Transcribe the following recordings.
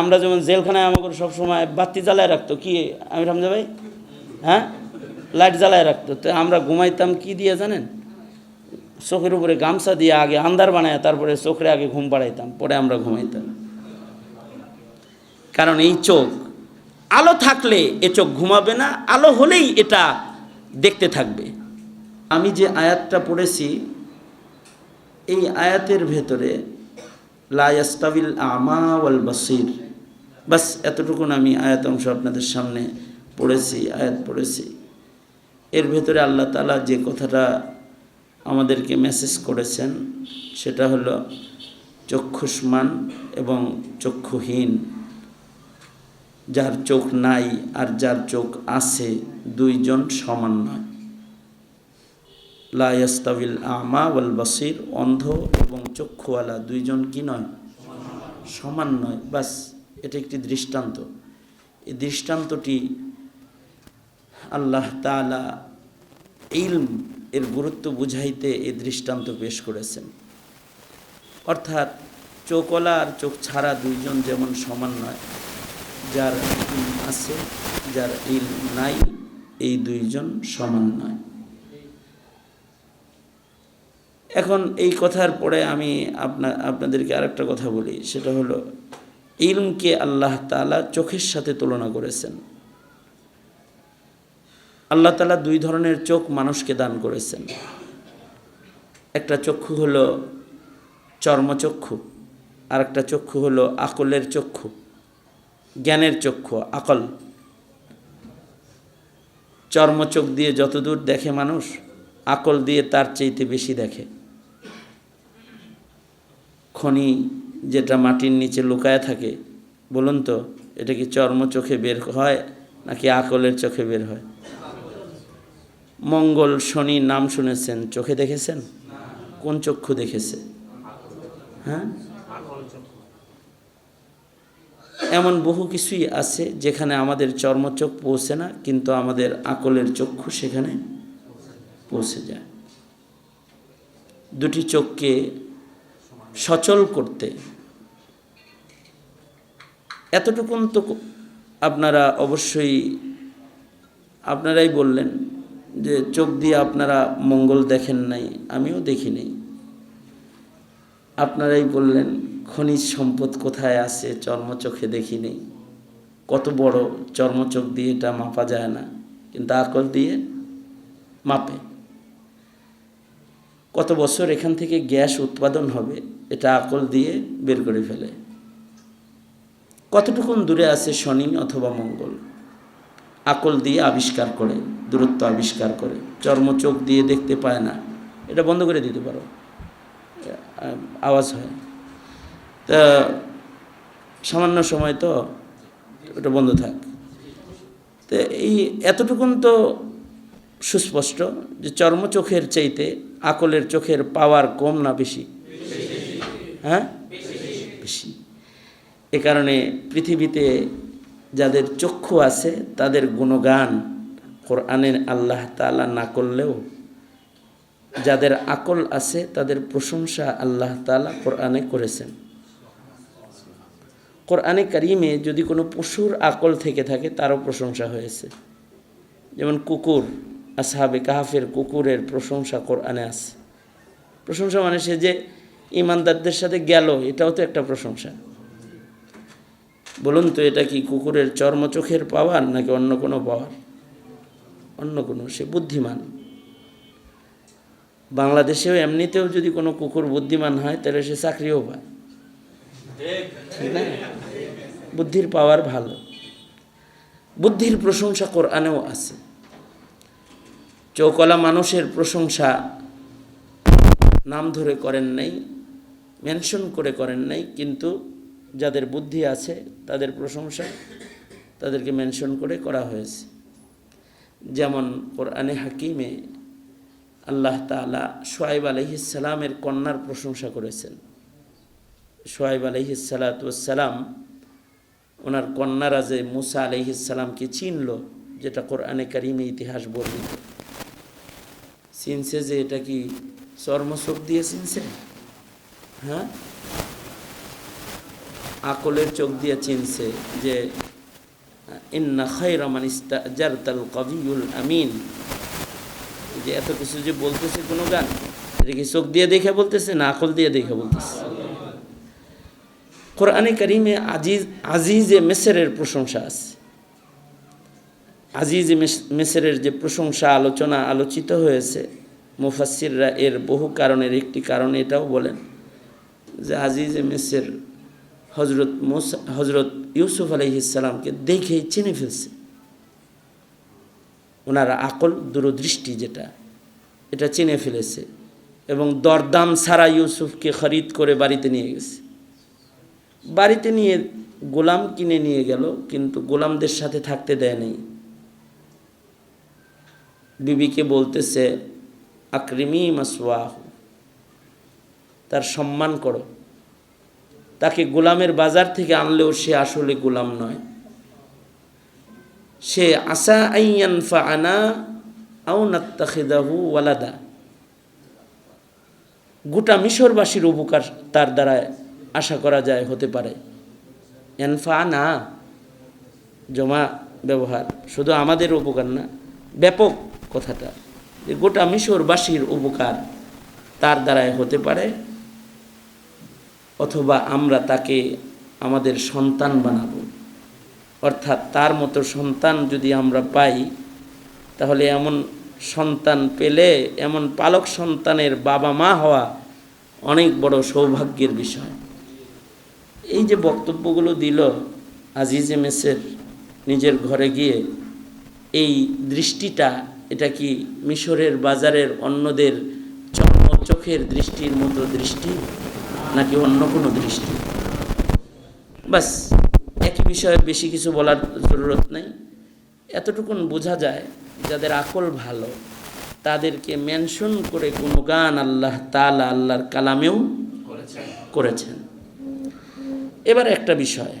আমরা যেমন জেলখানায় আমাকে সবসময় বাতি জ্বালায় রাখতো, কি? আমি রামজা ভাই? হ্যাঁ? লাইট জ্বালায় রাখতো। তো আমরা ঘুমাইতাম কি দিয়ে জানেন? চোখের উপরে গামছা দিয়ে আগে আন্দার বানায় তারপরে চোখে আগে ঘুম পাড়াইতাম, পরে আমরা ঘুমাইতাম। কারণ এই চোখ, আলো থাকলে এ চোখ ঘুমাবে না, আলো হলেই এটা দেখতে থাকবে। আমি যে আয়াতটা পড়েছি, এই আয়াতের ভেতরে লায়াস্তাবিল আমা ওয়াল বাসির বাস এতটুকুন আমি আয়াত অংশ আপনাদের সামনে পড়েছি, আয়াত পড়েছি। এর ভেতরে আল্লাহ তালা যে কথাটা আমাদেরকে মেসেজ করেছেন, সেটা হলো চক্ষুষ্মান এবং চক্ষুহীন। যার চোখ নাই আর যার চোখ আছে, দুইজন সমান নয়। লায়াস্তাবিল আমা ওয়াল বাসির, অন্ধ এবং চক্ষুওয়ালা দুইজন কি নয়? সমান নয়। বাস এটা একটি দৃষ্টান্ত। এই দৃষ্টান্তটি আল্লাহ তালা ইলম এর গুরুত্ব বুঝাইতে এই দৃষ্টান্ত পেশ করেছেন। অর্থাৎ চোখওয়ালা আর চোখ ছাড়া দুইজন যেমন সমান নয়, যার আছে, যার ইল নাই, এই দুইজন সমান নয়। এখন এই কথার পরে আমি আপনা, আপনাদেরকে আরেকটা কথা বলি, সেটা হলো ইলমকে আল্লাহ তালা চোখের সাথে তুলনা করেছেন। আল্লাহ তালা দুই ধরনের চোখ মানুষকে দান করেছেন। একটা চক্ষু হলো চর্মচক্ষু আর একটা চক্ষু হলো আকলের চক্ষু, জ্ঞানের চক্ষু, আকল। চর্মচোখ দিয়ে যতদূর দেখে মানুষ, আকল দিয়ে তার চাইতে বেশি দেখে। খনি যেটা মাটির নিচে লুকায় থাকে, বলুন তো, এটা কি চর্ম চোখে বের হয় নাকি আকলের চোখে বের হয়? মঙ্গল শনি নাম শুনেছেন, চোখে দেখেছেন? কোন চক্ষু দেখেছে? হ্যাঁ? এমন বহু কিছুই আছে যেখানে আমাদের চর্মচোখ পৌঁছে না, কিন্তু আমাদের আকলের চক্ষু সেখানে পৌঁছে যায়। দুটি চোখকে সচল করতে এতটুকুন তো আপনারা অবশ্যই, আপনারাই বললেন যে চোখ দিয়ে আপনারা মঙ্গল দেখেন নাই, আমিও দেখি নাই। আপনারাই বললেন, খনিজ সম্পদ কোথায় আছে, চর্মচোখে দেখি নেই। কত বড় চর্মচোখ দিয়ে এটা মাপা যায় না, কিন্তু আকল দিয়ে মাপে। কত বছর এখান থেকে গ্যাস উৎপাদন হবে, এটা আকল দিয়ে বের করে ফেলে। কতটুকুন দূরে আছে শনি অথবা মঙ্গল? আকল দিয়ে আবিষ্কার করে, দূরত্ব আবিষ্কার করে চর্মচোখ দিয়ে দেখতে পায় না। এটা বন্ধ করে দিতে পারো। আওয়াজ হয়। তা, সামান্য সময় তো ওটা বন্ধ থাক। তো এই এতটুকুন তো সুস্পষ্ট যে চর্মচোখের চাইতে আকলের চোখের পাওয়ার কম না বেশি? হ্যাঁ? বেশি। এ কারণে পৃথিবীতে যাদের চক্ষু আছে, তাদের গুণগান কোরআনের আল্লাহ তালা না করলেও যাদের আকল আছে, তাদের প্রশংসা আল্লাহ তালা কোরআনে করেছেন। কোরআনে কারিমে যদি কোনো পশুর আকল থেকে থাকে, তারও প্রশংসা হয়েছে। যেমন কুকুর, আসহাবে কাহাফের কুকুরের প্রশংসা কোরআনে আছে। প্রশংসা মানে সে যে ইমানদারদের সাথে গেল, এটাও তো একটা প্রশংসা। বলুন তো, এটা কি কুকুরের চর্মচোখের পাওয়ার নাকি অন্য কোনো পাওয়ার? অন্য কোনো, সে বুদ্ধিমান। বাংলাদেশেও এমনিতেও যদি কোনো কুকুর বুদ্ধিমান হয়, তাহলে সে চাকরিও পায়। না বুদ্ধির পাওয়ার ভালো। বুদ্ধির প্রশংসা কোরআনেও আছে। চৌকলা মানুষের প্রশংসা নাম ধরে করেন নাই, মেনশন করে করেন নাই, কিন্তু যাদের বুদ্ধি আছে, তাদের প্রশংসা তাদেরকে মেনশন করে করা হয়েছে। যেমন কোরআনে হাকিমে আল্লাহ তালা সোয়াইব আলহিসালামের কন্যার প্রশংসা করেছেন। সোয়াইব আলহিসালাতাম ওনার কন্যারা যে মুসা আলহিসাল্লামকে চিনল, যেটা কোরআনে কারিমে ইতিহাস বর্ণিত। চিনছে যে এটা কি চর্মচোখ দিয়ে চিনছে? হ্যাঁ? আকলের চোখ দিয়ে চিনছে যে, ইন্না খৈরমান ইস্তাজারতাল কবিউল আমিন। যে এত কিছু যে বলতেছে কোনো গান এটা কি চোখ দিয়ে দেখে বলতেছে না আকল দিয়ে দেখে বলতেছে? কোরআনে করিমে আজিজ, আজিজে মেসেরের প্রশংসা আছে। আজিজে মেস- মেসেরের যে প্রশংসা আলোচনা আলোচিত হয়েছে মুফাসিররা এর বহু কারণের একটি কারণ এটাও বলেন যে আজিজে মেসের হজরত মোসা হজরত ইউসুফ আলহিসাল্লামকে দেখেই চিনে ফেলছে। ওনারা আকল দূরদৃষ্টি যেটা, এটা চিনে ফেলেছে এবং দরদাম ছাড়া ইউসুফকে খরিদ করে বাড়িতে নিয়ে গেছে। বাড়িতে নিয়ে গোলাম কিনে নিয়ে গেল, কিন্তু গোলামদের সাথে থাকতে দেয় নেই। বিবিকে বলতেছে, আক্রিমি মাসওয়াহ, তার সম্মান করো। তাকে গোলামের বাজার থেকে আনলেও সে আসলে গোলাম নয়। সে আসা আইয়ান ফাআনা আও নাত্তাখিদাহু ওয়ালাদা। গোটা মিশরবাসীর উপকার তার দ্বারা আশা করা যায়, হতে পারে। এনফা না জমা ব্যবহার, শুধু আমাদের উপকার না, ব্যাপক কথাটা। যে গোটা মিশরবাসীর উপকার তার দ্বারাই হতে পারে। অথবা আমরা তাকে আমাদের সন্তান বানাবো। অর্থাৎ তার মতো সন্তান যদি আমরা পাই, তাহলে এমন সন্তান পেলে, এমন পালক সন্তানের বাবা মা হওয়া অনেক বড় সৌভাগ্যের বিষয়। এই যে বক্তব্যগুলো দিল আজিজ মেসের নিজের ঘরে গিয়ে, এই দৃষ্টিটা এটা কি মিশরের বাজারের অন্যদের চর্ম চোখের দৃষ্টির মতো দৃষ্টি? নাকি অন্য কোনো দৃষ্টি। বাস একই বিষয়ে বেশি কিছু বলার জরুরত নেই। এতটুকুন বোঝা যায় যাদের আকল ভালো তাদেরকে মেনশন করে কোনো গান আল্লাহ তালা আল্লাহর কালামেও করেছেন। এবার একটা বিষয়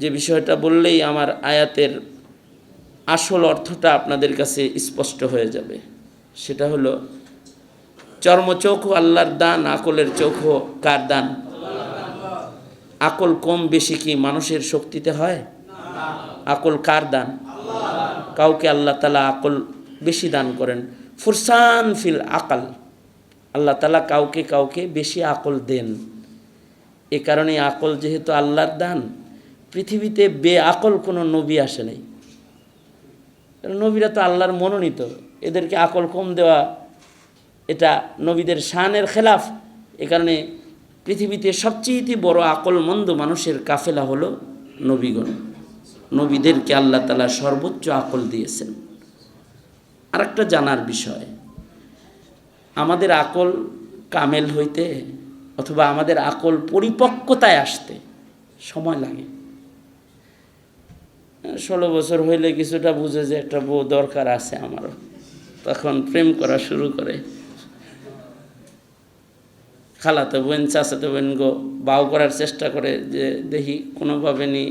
যে বিষয়টা বললেই আমার আয়াতের আসল অর্থটা আপনাদের কাছে স্পষ্ট হয়ে যাবে। সেটা হলো চর্মচোখও আল্লাহর দান, আকলের চোখও কার দান? আকল কম বেশি কি মানুষের শক্তিতে হয়? আকল কার দান? কাউকে আল্লাহ তালা আকল বেশি দান করেন। ফুরসান ফিল আকাল। আল্লাহ তালা কাউকে কাউকে বেশি আকল দেন। এ কারণে আকল যেহেতু আল্লাহর দান, পৃথিবীতে বে আকল কোনো নবী আসে নাই। নবীরা তো আল্লাহর মনোনীত। এদেরকে আকল কম দেওয়া এটা নবীদের শানের খেলাফ। এ কারণে পৃথিবীতে সবচেয়ে বড় আকলমন্দ মানুষের কাফেলা হলো নবীগণ। নবীদেরকে আল্লাহ তালা সর্বোচ্চ আকল দিয়েছেন। আরেকটা জানার বিষয়, আমাদের আকল কামেল হইতে অথবা আমাদের আকল পরিপক্কতায় আসতে সময় লাগে। ষোলো বছর হইলে কিছুটা বুঝে যে একটা বউ দরকার আছে আমারও। তখন প্রেম করা শুরু করে। খালাতে বোন, চাচাতে বোন গো, বাউ করার চেষ্টা করে যে দেখি কোনোভাবে নি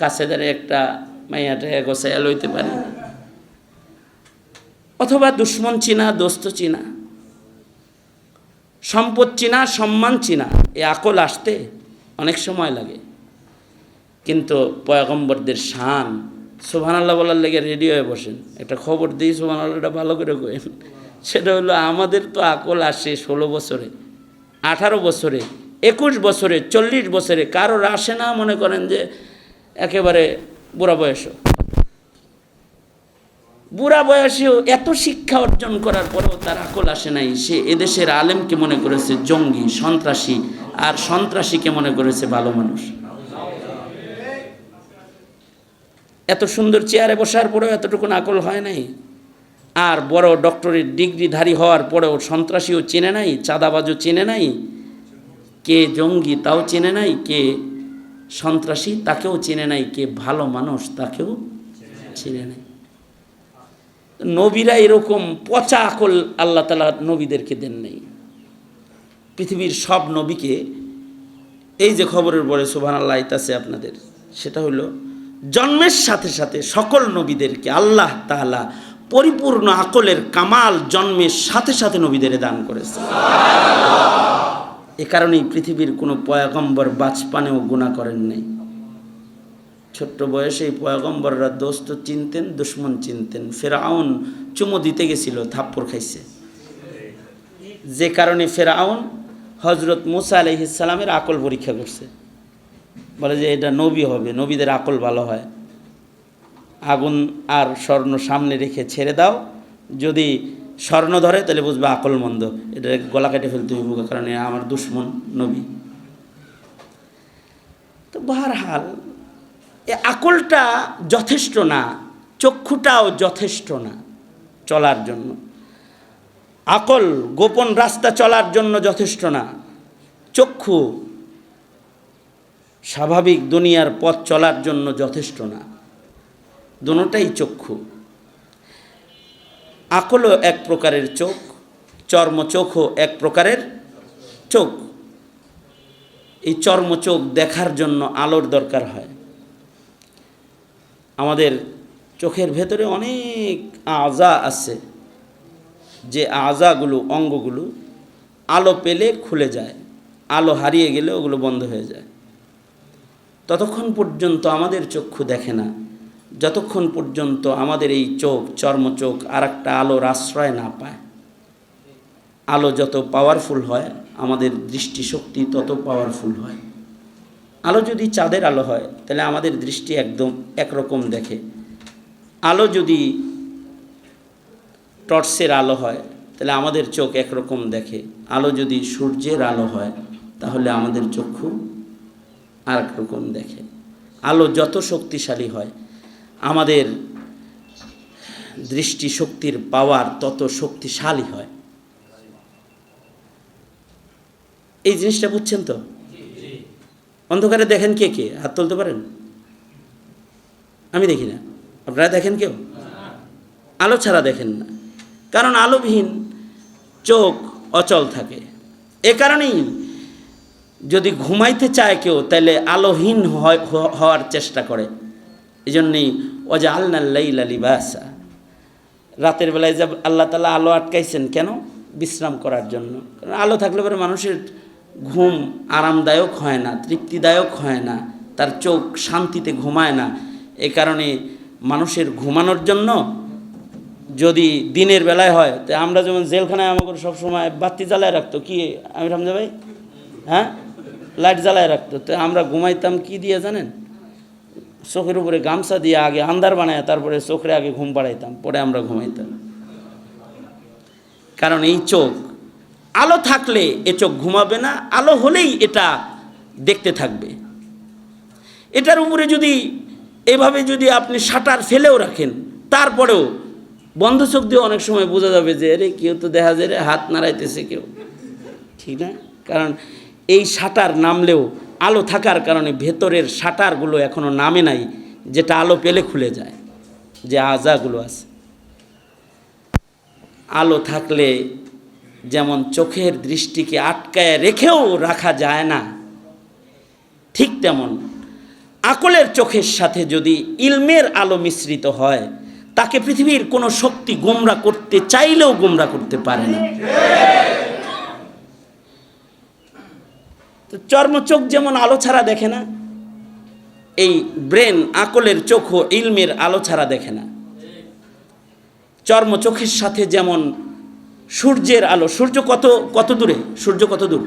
কাছে দাঁড়িয়ে একটা মাইয়াটা গোসাইয়া লইতে পারি। অথবা দুশ্মন চিনা, দোস্ত চিনা, সম্পদ চিনা, সম্মান চিনা, এ আকল আসতে অনেক সময় লাগে। কিন্তু পয়গম্বরদের শান সোহান আল্লাহ বলার লেগে রেডি হয়ে বসেন। একটা খবর দিই সোহান আল্লাহটা ভালো করে কেন সেটা হলো আমাদের তো আকল আসে ষোলো বছরে। আঠারো বছরে, একুশ বছরে, চল্লিশ বছরে, কারোর আসে না মনে করেন যে একেবারে বুড়া বয়সও। বুড়া বয়সেও এত শিক্ষা অর্জন করার পরেও তার আকল আসে নাই। সে এদেশের আলেমকে মনে করেছে জঙ্গি, সন্ত্রাসী, আর সন্ত্রাসীকে মনে করেছে ভালো মানুষ। এত সুন্দর চেয়ারে বসার পরেও এতটুকুন আকল হয় নাই। আর বড় ডক্টরের ডিগ্রিধারী হওয়ার পরেও সন্ত্রাসীও চেনে নাই, চাঁদাবাজও চেনে নাই, কে জঙ্গি তাও চেনে নাই, কে সন্ত্রাসী তাকেও চেনে নাই, কে ভালো মানুষ তাকেও চেনে নাই। নবীরা এরকম পচা আকল আল্লাহ তালা নবীদেরকে দেন নাই। পৃথিবীর সব নবীকে এই যে খবরের পরে সোভান আল্লাহ আছে আপনাদের, সেটা হলো জন্মের সাথে সাথে সকল নবীদেরকে আল্লাহ তাআলা পরিপূর্ণ আকলের কামাল জন্মের সাথে সাথে নবীদের দান করেছে। এ কারণেই পৃথিবীর কোনো পয়াগম্বর বাজপানেও গুণা করেন নাই। ছোট্ট বয়সেই পয়াগম্বররা দোস্ত চিনতেন, দুশ্মন চিনতেন। ফেরাউন চুমো দিতে গেছিল, থাপ্পড় খাইছে। যে কারণে ফেরাউন হজরত মুসা আলহিসালামের আকল পরীক্ষা করছে। বলে যে এটা নবী হবে, নবীদের আকল ভালো হয়। আগুন আর স্বর্ণ সামনে রেখে ছেড়ে দাও। যদি স্বর্ণ ধরে, তাহলে বুঝবে আকল মন্দ। এটা গলা কেটে ফেলতে হইব, কারণ আমার দুশ্মন নবী। তো বারহাল এ আকলটা যথেষ্ট না, চক্ষুটাও যথেষ্ট না চলার জন্য। আকল গোপন রাস্তা চলার জন্য যথেষ্ট না। চক্ষু স্বাভাবিক দুনিয়ার পথ চলার জন্য যথেষ্ট না। দুটাই চক্ষু। আকলও এক প্রকারের চোখ, চর্মচোখও এক প্রকারের চোখ। এই চর্মচোখ দেখার জন্য আলোর দরকার হয়। আমাদের চোখের ভেতরে অনেক আজা আছে, যে আজাগুলো, অঙ্গগুলো আলো পেলে খুলে যায়, আলো হারিয়ে গেলে ওগুলো বন্ধ হয়ে যায়। ততক্ষণ পর্যন্ত আমাদের চক্ষু দেখে না। যতক্ষণ পর্যন্ত আমাদের এই চোখ, চর্মচোখ আর একটা আলোর আশ্রয় না পায়, আলো যত পাওয়ারফুল হয়, আমাদের দৃষ্টিশক্তি তত পাওয়ারফুল হয়। আলো যদি চাঁদের আলো হয়, তাহলে আমাদের দৃষ্টি একদম একরকম দেখে। আলো যদি টর্চের আলো হয়, তাহলে আমাদের চোখ একরকম দেখে। আলো যদি সূর্যের আলো হয়, তাহলে আমাদের চক্ষু আর রকম দেখে। আলো যত শক্তিশালী হয় আমাদের দৃষ্টিশক্তির পাওয়ার তত শক্তিশালী হয়। এই জিনিসটা বুঝছেন তো? অন্ধকারে দেখেন কে কে? হাত তুলতে পারেন? আমি দেখি না। আপনারা দেখেন কেউ? আলো ছাড়া দেখেন না। কারণ আলোবিহীন চোখ অচল থাকে। এ কারণেই যদি ঘুমাইতে চায় কেউ, তাহলে আলোহীন হওয়ার চেষ্টা করে। এই জন্যেই অজা আল্লাহ লিবাসা। রাতের বেলায় যে আল্লাহ তালা আলো আটকাইছেন কেন? বিশ্রাম করার জন্য। কারণ আলো থাকলে পরে মানুষের ঘুম আরামদায়ক হয় না, তৃপ্তিদায়ক হয় না, তার চোখ শান্তিতে ঘুমায় না। এ কারণে মানুষের ঘুমানোর জন্য যদি দিনের বেলায় হয়, তো আমরা যেমন জেলখানায় আমাকে সবসময় বাতি জ্বালায় রাখতো, কি আমি রামজা ভাই? হ্যাঁ? লাইট জ্বালায় রাখতো, তো আমরা ঘুমাইতাম কি দিয়ে জানেন? চোখের উপরে গামছা দিয়ে আগে আন্দার বানায়, তারপরে চোখে আগে ঘুম পাড়াইতাম, পরে আমরা ঘুমাইতাম। কারণ এই চোখ, আলো থাকলে এ চোখ ঘুমাবে না, আলো হলেই এটা দেখতে থাকবে। এটার উপরে যদি, এভাবে যদি আপনি শাটার ফেলেও রাখেন, তারপরেও বন্ধ চোখ দিয়ে অনেক সময় বোঝা যাবে যে, আরে, কেউ তো দেখা যায় রে, হাত নাড়াইতেছে কেউ। ঠিক না? কারণ এই শাটার নামলেও আলো থাকার কারণে ভেতরের শাটারগুলো এখনও নামে নাই, যেটা আলো পেলে খুলে যায়, যে আজাগুলো আছে। আলো থাকলে যেমন চোখের দৃষ্টিকে আটকায় রেখেও রাখা যায় না, ঠিক তেমন আকলের চোখের সাথে যদি ইলমের আলো মিশ্রিত হয়, তাকে পৃথিবীর কোনো শক্তি গোমরা করতে চাইলেও গোমরা করতে পারে না। তো চর্মচোখ যেমন আলো ছাড়া দেখে না, এই ব্রেন আকলের চোখও ইলমের আলো ছাড়া দেখে না। চর্মচোখের সাথে যেমন সূর্যের আলো, সূর্য কত কত দূরে? সূর্য কত দূর?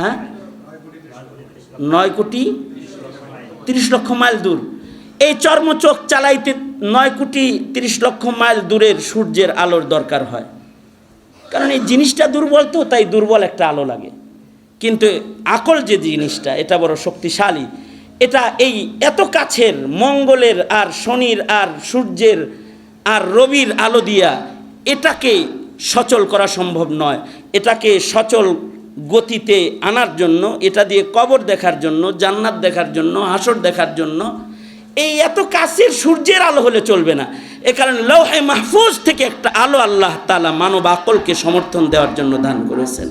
হ্যাঁ? নয় কোটি তিরিশ লক্ষ মাইল দূর। এই চর্মচোখ চালাইতে নয় কোটি তিরিশ লক্ষ মাইল দূরের সূর্যের আলোর দরকার হয়। কারণ এই জিনিসটা দুর্বল তো, তাই দুর্বল একটা আলো লাগে। কিন্তু আকল যে জিনিসটা, এটা বড় শক্তিশালী। এটা এই এত কাছের মঙ্গলের আর শনির আর সূর্যের আর রবির আলো দিয়া এটাকে সচল করা সম্ভব নয়। এটাকে সচল গতিতে আনার জন্য, এটা দিয়ে কবর দেখার জন্য, জান্নাত দেখার জন্য, হাসর দেখার জন্য এই এত কাছের সূর্যের আলো হলে চলবে না। এ কারণে লৌহে মাহফুজ থেকে একটা আলো আল্লাহ তালা মানব আকলকে সমর্থন দেওয়ার জন্য দান করেছেন।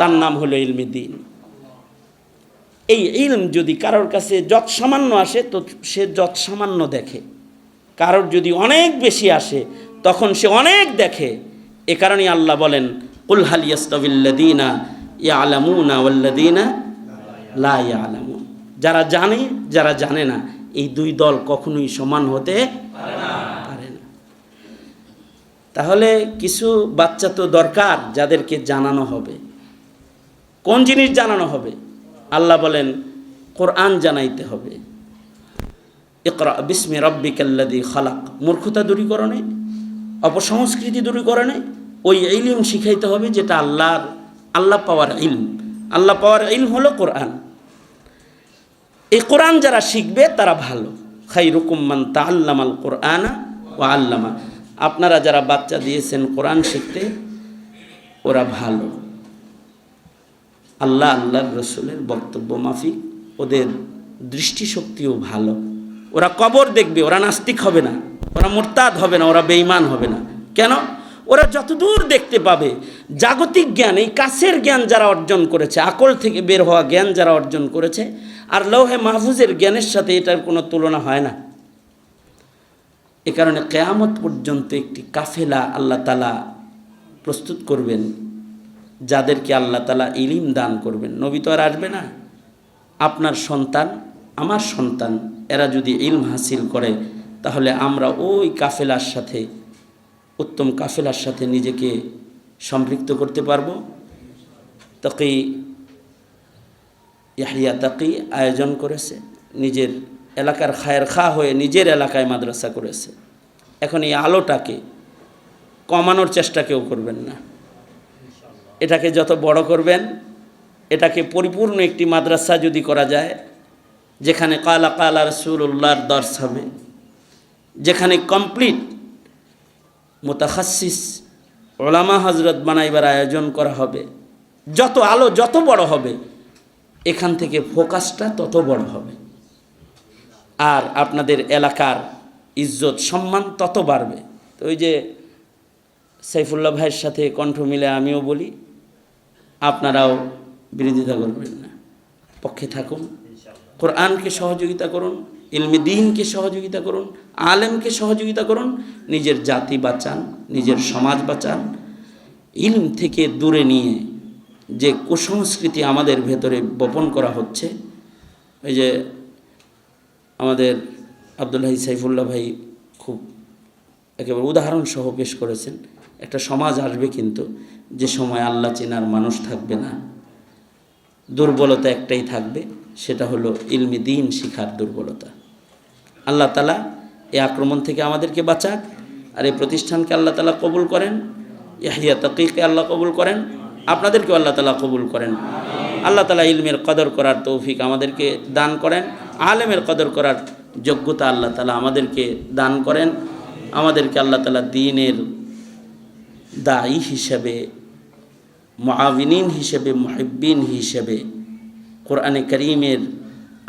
তার নাম হলো ইলমি দিন। এই ইলম যদি কারোর কাছে যত সামান্য আসে, তো সে যত সামান্য দেখে। কারোর যদি অনেক বেশি আসে, তখন সে অনেক দেখে। এ কারণেই আল্লাহ বলেন, কুল হাল ইয়াস্তাবিল্লাদিনা ইয়ালামুনা ওয়াল্লাদিনা লা ইয়ালামুন। যারা জানে যারা জানে না, এই দুই দল কখনোই সমান হতে পারে না। তাহলে কিছু বাচ্চা তো দরকার যাদেরকে জানানো হবে। কোন জিনিস জানানো হবে? আল্লাহ বলেন, কোরআন জানাইতে হবে। ইকরা বিস্মি রব্বিকাল্লাদি খালাক। মূর্খতা দূরীকরণে অপসংস্কৃতি দূরীকরণে ওই ইলম শিখাইতে হবে যেটা আল্লাহর, আল্লাহ পাওয়ার ইলম। আল্লাহ পাওয়ার ইলম হলো কোরআন। এই কোরআন যারা শিখবে, তারা ভালো। খাই রুকুম্মান তা আল্লামাল কোরআনা ও আল্লামা। আপনারা যারা বাচ্চা দিয়েছেন কোরআন শিখতে, ওরা ভালো। আল্লাহ আল্লাহর রসুলের বক্তব্য মাফিক, ওদের দৃষ্টিশক্তিও ভালো। ওরা কবর দেখবে, ওরা নাস্তিক হবে না, ওরা মোরতাদ হবে না, ওরা বেঈমান হবে না। কেন? ওরা যতদূর দেখতে পাবে, জাগতিক জ্ঞান, এই কাছের জ্ঞান যারা অর্জন করেছে, আকল থেকে বের হওয়া জ্ঞান যারা অর্জন করেছে, আর লৌহে মাহফুজের জ্ঞানের সাথে এটার কোনো তুলনা হয় না। এ কারণে কেয়ামত পর্যন্ত একটি কাফেলা আল্লাহ তালা প্রস্তুত করবেন। যাদেরকে আল্লাহ তালা ইলিম দান করবেন। নবী তো আর আসবে না। আপনার সন্তান, আমার সন্তান, এরা যদি ইলম হাসিল করে, তাহলে আমরা ওই কাফেলার সাথে, উত্তম কাফেলার সাথে নিজেকে সম্পৃক্ত করতে পারব। তাকি, ইয়াহিয়া তাকি আয়োজন করেছে। নিজের এলাকার খায়ের খা হয়ে নিজের এলাকায় মাদ্রাসা করেছে। এখন এই আলোটাকে কমানোর চেষ্টা কেউ করবেন না। এটাকে যত বড় করবেন, এটাকে পরিপূর্ণ একটি মাদ্রাসা যদি করা যায়, যেখানে কালা কালা রসুল্লাহর দর্শ হবে, যেখানে কমপ্লিট মোতাখাসিস ওলামা হজরত বানাইবার আয়োজন করা হবে, যত আলো যত বড় হবে, এখান থেকে ফোকাসটা তত বড় হবে। আর আপনাদের এলাকার ইজ্জত, সম্মান তত বাড়বে। তো ওই যে সাইফুল্লাহ ভাইয়ের সাথে কণ্ঠ মিলে আমিও বলি আপনারাও বিরোধিতা করবেন না। পক্ষে থাকুন। কোরআনকে সহযোগিতা করুন, ইলমি দিনকে সহযোগিতা করুন, আলেমকে সহযোগিতা করুন, নিজের জাতি বাঁচান, নিজের সমাজ বাঁচান। ইলম থেকে দূরে নিয়ে যে কুসংস্কৃতি আমাদের ভেতরে বপন করা হচ্ছে ওই যে আমাদের আবদুল্লাহি সাইফুল্লাহ ভাই খুব একেবারে উদাহরণ সহ পেশ করেছেন, একটা সমাজ আসবে কিন্তু যে সময় আল্লাহ চেনার মানুষ থাকবে না, দুর্বলতা একটাই থাকবে, সেটা হলো ইলমি দিন শিখার দুর্বলতা। আল্লাহ তালা এই আক্রমণ থেকে আমাদেরকে বাঁচাক, আর এই প্রতিষ্ঠানকে আল্লাহ তালা কবুল করেন, ইয়াহিয়া তকিকে আল্লাহ কবুল করেন, আপনাদেরকেও আল্লাহ তালা কবুল করেন। আল্লাহ তালা ইলমের কদর করার তৌফিক আমাদেরকে দান করেন, আলেমের কদর করার যোগ্যতা আল্লাহ তালা আমাদেরকে দান করেন। আমাদেরকে আল্লাহ তালা দিনের দায়ী হিসেবে মহাবিনীন হিসেবে মহিবিন হিসেবে কোরআনে করিমের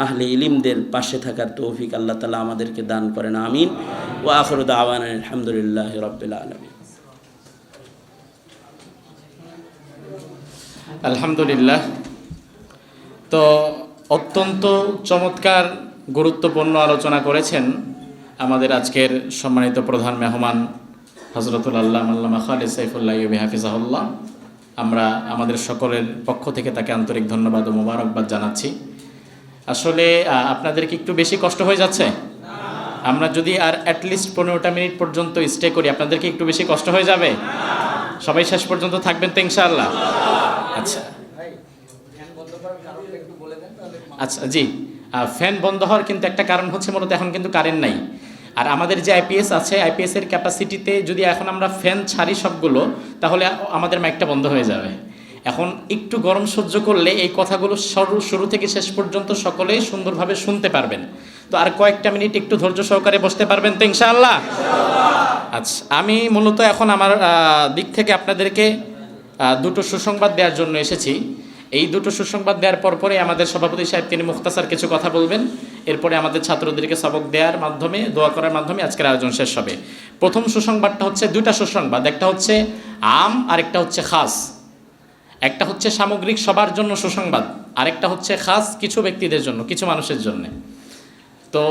আহলে ইলিমদের পাশে থাকার তৌফিক আল্লাহ তালা আমাদেরকে দান করেন, আমিন। ও আখরুদ আওয়ান আলহামদুলিল্লাহ রবিল আলহামদুলিল্লাহ। তো অত্যন্ত চমৎকার, গুরুত্বপূর্ণ আলোচনা করেছেন আমাদের আজকের সম্মানিত প্রধান মেহমান হজরতুল আল্লাহ আল্লামা খালিদ সাইফুল্লাহ হাফিজাহুল্লাহ। আমরা আমাদের সকলের পক্ষ থেকে তাকে আন্তরিক ধন্যবাদ ও মোবারকবাদ জানাচ্ছি। আসলে আপনাদের কি একটু বেশি কষ্ট হয়ে যাচ্ছে? আমরা যদি আর অ্যাটলিস্ট পনেরোটা মিনিট পর্যন্ত স্টে করি, আপনাদের কি একটু বেশি কষ্ট হয়ে যাবে? সবাই শেষ পর্যন্ত থাকবেন তো ইনশাআল্লাহ। আচ্ছা। আচ্ছা জি। ফ্যান বন্ধ হওয়ার কিন্তু একটা কারণ হচ্ছে মূলত এখন কিন্তু কারেন্ট নাই। আর আমাদের যে আইপিএস আছে আইপিএস এর ক্যাপাসিটিতে যদি এখন আমরা ফ্যান ছাড়ি সবগুলো, তাহলে আমাদের মাইকটা বন্ধ হয়ে যাবে। এখন একটু গরম সহ্য করলে এই কথাগুলো শুরু শুরু থেকে শেষ পর্যন্ত সকলেই সুন্দরভাবে শুনতে পারবেন। তো আর কয়েকটা মিনিট একটু ধৈর্য সহকারে বসতে পারবেন তো ইনশাআল্লাহ? আচ্ছা আমি মূলত এখন আমার দিক থেকে আপনাদেরকে দুটো সুসংবাদ দেওয়ার জন্য এসেছি। এই দুটো সুসংবাদ দেওয়ার পর পরে আমাদের সভাপতি সাহেব তিনি মুখতাসার কিছু কথা বলবেন। এরপরে আমাদের ছাত্রদেরকে সবক দেওয়ার মাধ্যমে, দোয়া করার মাধ্যমে আজকের আয়োজন শেষ হবে। প্রথম সুসংবাদটা হচ্ছে দুইটা সুসংবাদ, একটা হচ্ছে আম আর একটা হচ্ছে খাস। একটা হচ্ছে সামগ্রিক সবার জন্য সুসংবাদ, আরেকটা হচ্ছে খাস কিছু ব্যক্তিদের জন্য, কিছু মানুষের জন্য। তো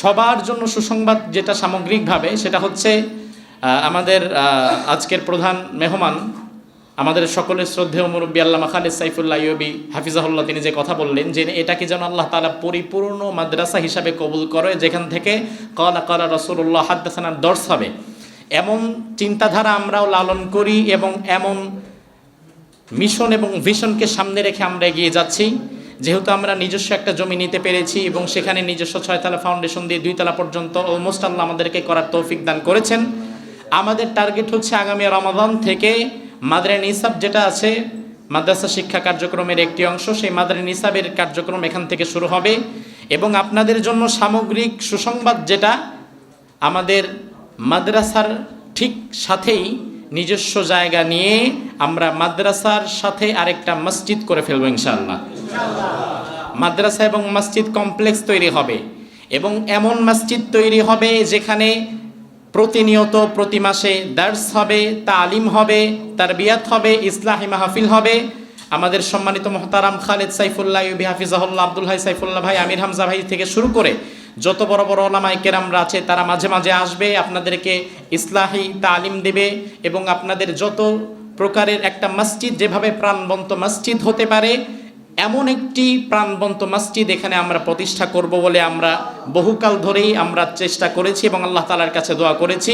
সবার জন্য সুসংবাদ যেটা সামগ্রিকভাবে, সেটা হচ্ছে আমাদের আজকের প্রধান মেহমান আমাদের সকলের শ্রদ্ধেয় মুরব্বী আল্লামা খালিদ সাইফুল্লাহ ইয়বি হাফিজাহুল্লাহ, তিনি যে কথা বললেন যে এটাকে যেন আল্লাহ তালা পরিপূর্ণ মাদ্রাসা হিসাবে কবুল করে, যেখান থেকে কলা কলা রসুল্লাহ হাদ্দাসানার দর্শ হবে। এমন চিন্তাধারা আমরাও লালন করি এবং এমন মিশন এবং ভিশনকে সামনে রেখে আমরা এগিয়ে যাচ্ছি। যেহেতু আমরা নিজস্ব একটা জমি নিতে পেরেছি এবং সেখানে নিজস্ব ছয়তলা ফাউন্ডেশন দিয়ে দুইতলা পর্যন্ত অলমোস্ট আল্লাহ আমাদেরকে করার তৌফিক দান করেছেন। আমাদের টার্গেট হচ্ছে আগামী রমাদান থেকে মাদ্রে নিসাব যেটা আছে, মাদ্রাসা শিক্ষা কার্যক্রমের একটি অংশ, সেই মাদ্রে নিসাবের কার্যক্রম এখান থেকে শুরু হবে। এবং আপনাদের জন্য সামগ্রিক সুসংবাদ যেটা, আমাদের মাদ্রাসার ঠিক সাথেই নিজস্ব জায়গা নিয়ে আমরা মাদ্রাসার সাথে আরেকটা মসজিদ করে ফেলব ইনশাল্লাহ মাদ্রাসা এবং মসজিদ কমপ্লেক্স তৈরি হবে। এবং এমন মসজিদ তৈরি হবে যেখানে প্রতিনিয়ত প্রতি মাসে দার্স হবে, তালিম হবে তার তারবিয়াত হবে, ইসলাহি মাহফিল হবে। আমাদের সম্মানিত মহতারাম খালেদ সাইফুল্লাহ ইউবি হাফিজাহুল্লাহ আব্দুল হাই সাইফুল্লাহ ভাই, আমির হামজা ভাই থেকে শুরু করে যত বড় বড় ওলামাই কেরামরা আছে, তারা মাঝে মাঝে আসবে, আপনাদেরকে ইসলাহি তালিম দেবে এবং আপনাদের যত প্রকারের একটা মসজিদ, যেভাবে প্রাণবন্ত মসজিদ হতে পারে এমন একটি প্রাণবন্ত মসজিদ এখানে আমরা প্রতিষ্ঠা করব বলে আমরা বহুকাল ধরেই আমরা চেষ্টা করেছি এবং আল্লাহ তালার কাছে দোয়া করেছি।